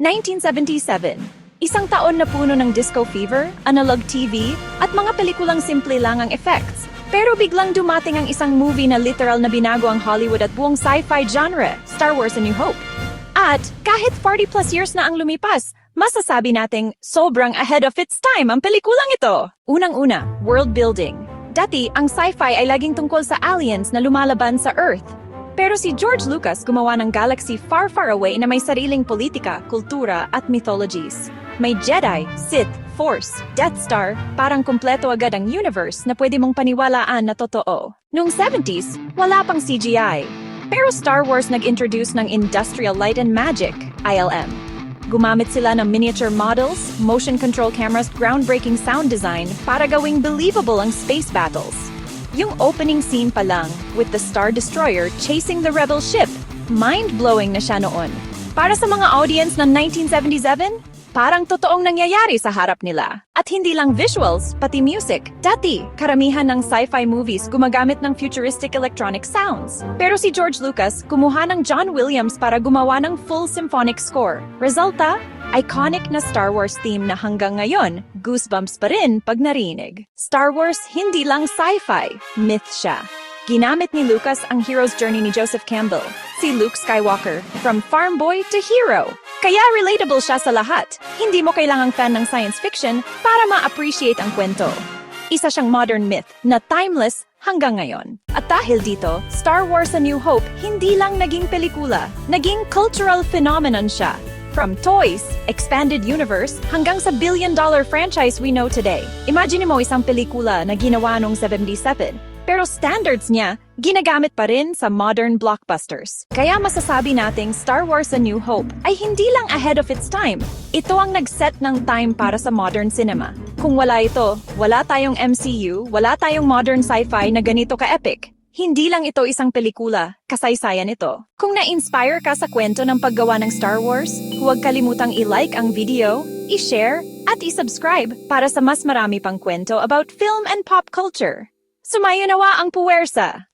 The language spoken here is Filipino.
1977. Isang taon na puno ng disco fever, analog TV, at mga pelikulang simple lang ang effects. Pero biglang dumating ang isang movie na literal na binago ang Hollywood at buong sci-fi genre, Star Wars A New Hope. At kahit 40 plus years na ang lumipas, masasabi nating sobrang ahead of its time ang pelikulang ito. Unang-una, world building. Dati, ang sci-fi ay laging tungkol sa aliens na lumalaban sa Earth. Pero si George Lucas gumawa ng galaxy far far away na may sariling politika, kultura at mythologies. May Jedi, Sith, Force, Death Star, parang kumpleto agad ang universe na pwede mong paniwalaan na totoo. Noong 70s, wala pang CGI. Pero Star Wars nag-introduce ng Industrial Light and Magic, ILM. Gumamit sila ng miniature models, motion control cameras, groundbreaking sound design para gawing believable ang space battles. Yung opening scene pa lang, with the Star Destroyer chasing the rebel ship, mind-blowing na siya noon. Para sa mga audience ng 1977, parang totoong nangyayari sa harap nila. At hindi lang visuals, pati music. Dati, karamihan ng sci-fi movies gumagamit ng futuristic electronic sounds. Pero si George Lucas kumuha ng John Williams para gumawa ng full symphonic score. Resulta, iconic na Star Wars theme na hanggang ngayon, goosebumps pa rin pag narinig. Star Wars hindi lang sci-fi, myth siya. Ginamit ni Lucas ang hero's journey ni Joseph Campbell, si Luke Skywalker, from farm boy to hero. Kaya relatable siya sa lahat. Hindi mo kailangang fan ng science fiction para ma-appreciate ang kwento. Isa siyang modern myth na timeless hanggang ngayon. At dahil dito, Star Wars A New Hope hindi lang naging pelikula, naging cultural phenomenon siya. From toys, expanded universe, hanggang sa billion-dollar franchise we know today. Imagine mo isang pelikula na ginawa noong 77, pero standards niya, ginagamit pa rin sa modern blockbusters. Kaya masasabi nating Star Wars A New Hope ay hindi lang ahead of its time. Ito ang nag-set ng time para sa modern cinema. Kung wala ito, wala tayong MCU, wala tayong modern sci-fi na ganito ka-epic. Hindi lang ito isang pelikula, kasaysayan ito. Kung na-inspire ka sa kwento ng paggawa ng Star Wars, huwag kalimutang i-like ang video, i-share, at i-subscribe para sa mas marami pang kwento about film and pop culture. Sumayo nawa ang puwersa!